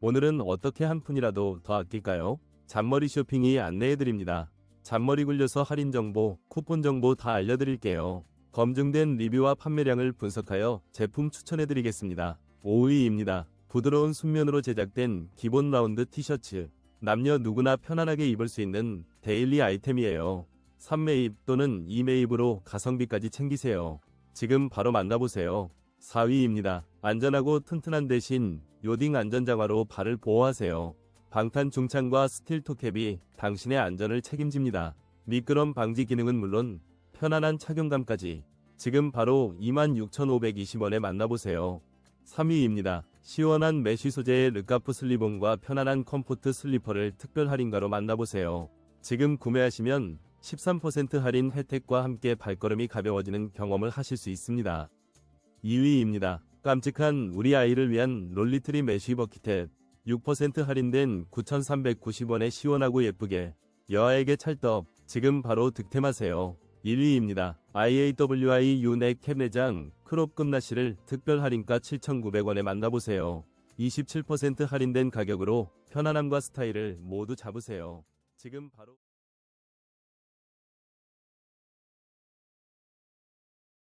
오늘은 어떻게 한 푼이라도 더 아낄까요? 잔머리 쇼핑이 안내해드립니다. 잔머리 굴려서 할인 정보, 쿠폰 정보 다 알려드릴게요. 검증된 리뷰와 판매량을 분석하여 제품 추천해드리겠습니다. 5위입니다. 부드러운 순면으로 제작된 기본 라운드 티셔츠. 남녀 누구나 편안하게 입을 수 있는 데일리 아이템이에요. 3매입 또는 2매입으로 가성비까지 챙기세요. 지금 바로 만나보세요. 4위입니다. 안전하고 튼튼한 대신 요딩 안전장화로 발을 보호하세요. 방탄 중창과 스틸 토캡이 당신의 안전을 책임집니다. 미끄럼 방지 기능은 물론 편안한 착용감까지 지금 바로 26,520원에 만나보세요. 3위입니다. 시원한 메쉬 소재의 르카프 슬리본과 편안한 컴포트 슬리퍼를 특별 할인가로 만나보세요. 지금 구매하시면 13% 할인 혜택과 함께 발걸음이 가벼워지는 경험을 하실 수 있습니다. 2위입니다. 깜찍한 우리 아이를 위한 롤리트리 메쉬 버킷햇 6% 할인된 9,390원에 시원하고 예쁘게 여아에게 찰떡 지금 바로 득템하세요. 1위입니다. IAWI 유넥 캡 내장 크롭 끝나시를 특별 할인가 7,900원에 만나보세요. 27% 할인된 가격으로 편안함과 스타일을 모두 잡으세요. 지금 바로